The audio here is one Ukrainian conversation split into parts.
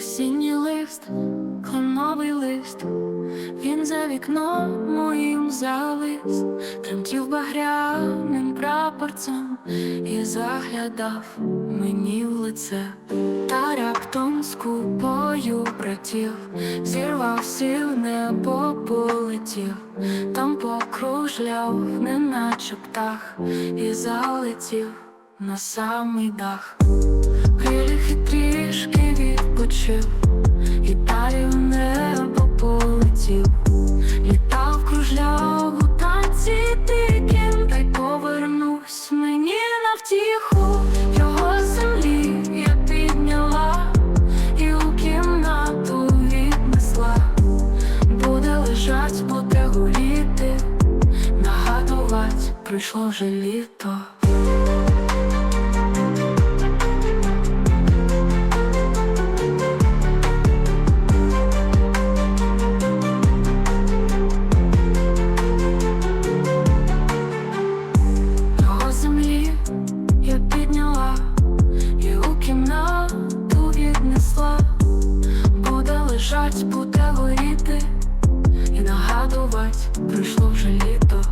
Осінній лист, кленовий лист, він за вікном моїм завис, тремтів багряним прапорцем і заглядав мені в лице, та раптом з купою братів зірвався в небо полетів, там покружляв, неначе птах, і залетів на самий дах. Криліх і трішки і далі в небо полетів, літав, кружляв у танці диким, та й повернусь мені на втіху. Його землі я підняла і у кімнату віднесла, буде лежать, буде горіти, нагадувать, прийшло вже літо. Лежать, буде горіти і нагадувать, прийшло вже літо,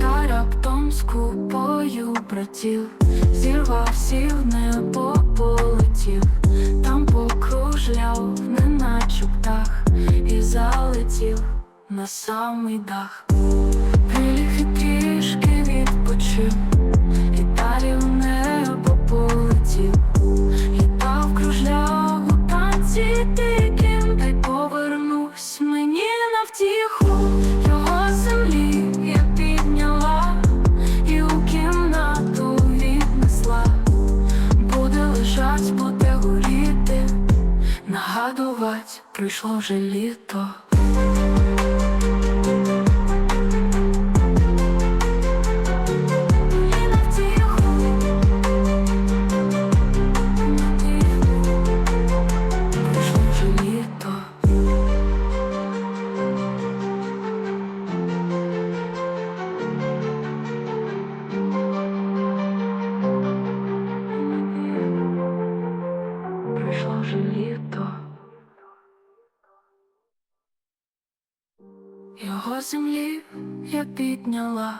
та раптом з купою братів зірвався в небо полетів, там покружляв, неначе птах, і залетів на самий дах. Приліг і трішки відпочив, і далі в небо полетів, літав, кружляв у танці нагадувать, прийшло вже літо. Його землі я підняла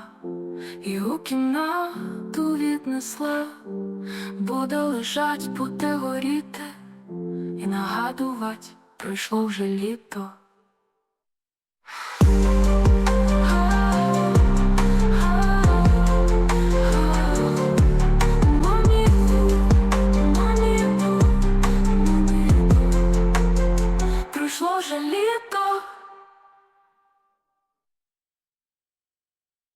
і у кімнату віднесла, буде лежать, буде горіти і нагадувати, прийшло вже літо. Прийшло вже літо.